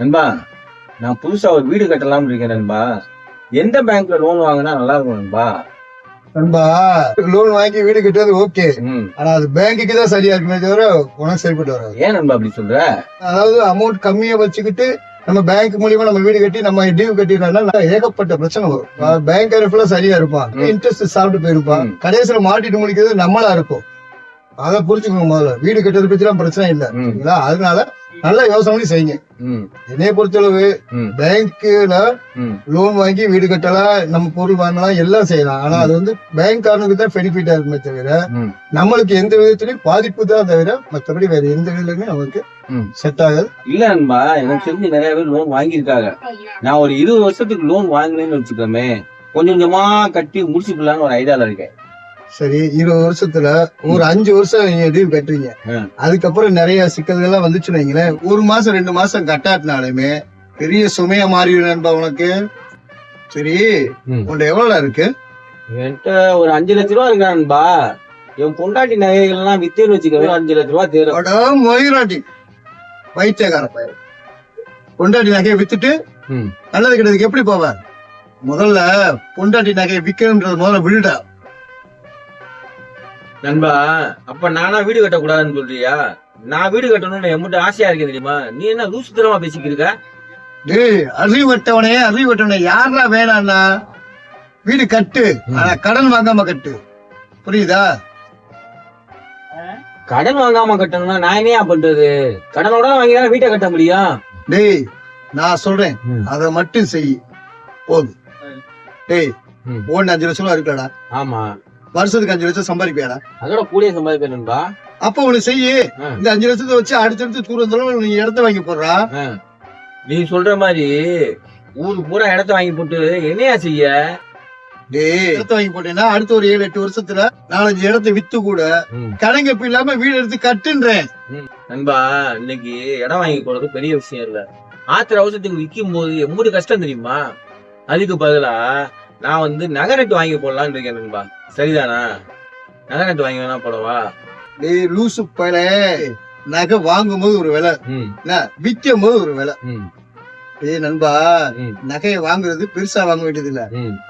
நண்பா நான் புதுசா ஒரு வீடு கட்டலாம்னு இருக்கேன் நண்பா. எந்த பேங்க்ல லோன் வாங்கினா நல்லா இருக்கும் நண்பா? நண்பா லோன் வாங்கி வீடு கட்டுறது ஓகே ஆனா அது பேங்க்குக்கு தான் சரியா இருக்குமே தவிர உனக்கு சரிப்பட்டு வராது. ஏன் நண்பா அப்படி சொல்ற? அதாவது அமௌண்ட் கம்மியா வச்சுக்கிட்டு நம்ம பேங்க் மூலியமா நம்ம வீடு கட்டி நம்ம டியூ கட்டிடலாம்னா ஏகப்பட்ட பிரச்சனை வரும். பேங்க் ஃபுல்லா சரியா இருப்பான். இன்ட்ரெஸ்ட் சாப்பிட்டு போயிருப்பான். கடைசியில மாட்டிட்டு முடிக்கிறது நம்மளா இருக்கும் அதை புரிஞ்சுக்கோங்க முதல்ல. வீடு கட்டுறது பத்தி எல்லாம் பிரச்சனை இல்ல. அதனால நல்லா யோசனை பண்ணி செய்யுங்க என்னைய பொறுத்தளவு பேங்க்ல லோன் வாங்கி வீடு கட்டலாம் நம்ம பொருள் வாங்கலாம் எல்லாம் செய்யலாம். ஆனா அது வந்து பேங்க் காரனுக்கு தான் பெனிஃபிட்டா இருக்குமே தவிர நம்மளுக்கு எந்த விதத்திலயும் பாதிப்பு தான் தவிர மற்றபடி வேற எந்த விதத்துலயுமே நமக்கு ம். செட் ஆகாது. இல்ல நண்பா எனக்கு தெரிஞ்சு நிறைய பேர் லோன் வாங்கியிருக்காங்க. நான் ஒரு இருபது வருஷத்துக்கு லோன் வாங்கினேன்னு வச்சுக்கோமே கொஞ்சம் கொஞ்சமா கட்டி முடிச்சுக்கலாம்னு ஒரு ஐடியால இருக்கேன். சரி இருபது வருஷத்துல ஒரு அஞ்சு வருஷம் நீங்க டியூ கட்டுறீங்க. அதுக்கப்புறம் நிறைய சிக்கல்கள்லாம் வந்துச்சுன்னு வைங்களேன். ஒரு மாசம் ரெண்டு மாசம் கட்டாட்டினாலுமே பெரிய சுமையா மாறிடும் நண்பா உனக்கு. சரி ம். உன்ட எவ்வளவு இருக்கு? என்கிட்ட ஒரு அஞ்சு லட்ச ரூபா இருக்கா நண்பா? என் பொண்டாட்டி நகைகள் எல்லாம் வித்தேன்னு வச்சுக்கவே அஞ்சு லட்ச ரூபா தேரும். மொயிராட்டி. வைத்தியக்கார பையன் பொண்டாட்டி நகையை வித்துட்டு. நல்லது கெட்டதுக்கு எப்படி போவ? முதல்ல பொண்டாட்டி நகையை விக்கணும்ன்றது முதல்ல விழுடா நண்பா அப்ப நானா வீடு கட்ட கூடாதுன்னு சொல்றியா? நான் வீடு கட்டணும்னு எம்பிட்டு ஆசையா இருக்கு தெரியுமா? நீ என்ன லூசுத்தனமா பேசிக்கிட்டு இருக்க டேய் அறிவட்டவனே அறிவட்டவனே யாரா வேணாம்னா வீடு கட்டு. ஆனா கடன் வாங்காம கட்டு. புரியுதா? கடன் வாங்காம கட்டணும்னா நான் என்னையா பண்றது? கடனோட வாங்கி தானே வீட்டை கட்ட முடியும்? டேய் நான் சொல்றேன். அதை மட்டும் செய். போதும் டேய் ம். ஓன் அஞ்சு லட்சம் ரூபா இருக்கடா ஆமா. வருஷத்துக்கு அஞ்சு லட்சம் சம்பாதிப்பியாடா? அதோட கூடிய சம்பாதிப்பேன் நண்பா. அப்ப ஒண்ணு செய்யு. இந்த அஞ்சு லட்சத்தை வச்சு அடுத்தடுத்து தூரம் தூரம் நீ இடத்த வாங்கி போடுறா. நீ சொல்ற மாதிரி ஊருக்கு பூரா இடத்த வாங்கி போட்டு என்னையா செய்ய? டேய். இடத்த வாங்கி போட்டேன்னா அடுத்த ஒரு ஏழு எட்டு வருஷத்துல நாலஞ்சு இடத்த வித்து கூட கடன் கப்பு இல்லாம வீடு எடுத்து கட்டுன்றேன். நண்பா இன்னைக்கு இடம் வாங்கி போறது பெரிய விஷயம் இல்ல. ஆத்திர அவசரத்துக்கு விற்கும் போது எம்பூடு கஷ்டம் தெரியுமா? அதுக்கு பதிலா நான் வந்து நகரட்டு வாங்கி போடலாம்னு இருக்கேன் நண்பா. சரிதானா? நகரட்டு வாங்கி வேணா போடவா? டேய் லூசு பையல நகை வாங்கும் போது ஒரு விலை. ம். விற்கும் போது ஒரு விலை. டேய் நண்பா நகையை வாங்குறது பெருசா வாங்க வேண்டியது இல்ல.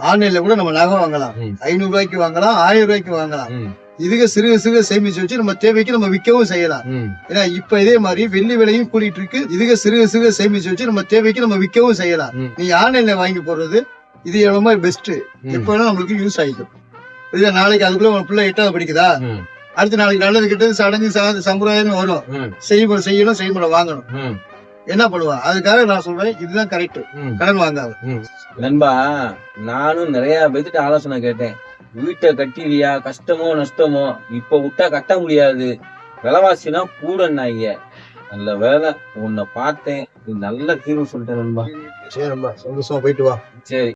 ஆன்லைன்ல கூட நம்ம நகை வாங்கலாம். ஐநூறு ரூபாய்க்கு வாங்கலாம் ஆயிரம் ரூபாய்க்கு வாங்கலாம் இதுக சிறுக சிறுக சேமிச்சு வச்சு நம்ம தேவைக்கு நம்ம விற்கவும் செய்யலாம். ஏன்னா இப்ப இதே மாதிரி வெள்ளி விலையும் கூடிட்டு இருக்கு. இதுக சிறுக சிறுக சேமிச்சு வச்சு நம்ம தேவைக்கு நம்ம விற்கவும் செய்யலாம். நீ ஆன்லைன்ல வாங்கி போடுறது இது எவ்வளவு பெஸ்ட். எப்ப வேணா நம்மளுக்கு யூஸ் ஆயிக்கும். இல்ல நாளைக்கு அதுக்குள்ள உன் பிள்ளை எட்டாவது படிக்குதா? அடுத்த நாளைக்கு நல்லது கிட்டது சடங்கு சா- சம்பிரதாயம் வரும். செய்யணும் செய்யணும் செய்யணும் வாங்கணும். என்ன பண்ணுவா? அதுக்காக நான் சொல்றேன் இதுதான் கரெக்ட் கடன் வாங்காத. நண்பா நானும் நிறைய பேர்கிட்ட ஆலோசனை கேட்டேன். வீட்டை கட்டிலியா கஷ்டமோ நஷ்டமோ? இப்ப விட்டா கட்ட முடியாது. விலைவாசினா கூடன்னாங்க நல்ல வேலை உன்னை பார்த்தேன். நல்ல தீர்வு சொல்லிட்டேன் நண்பா. சரி ரொம்ப சந்தோஷமா போயிட்டு வா. சரி.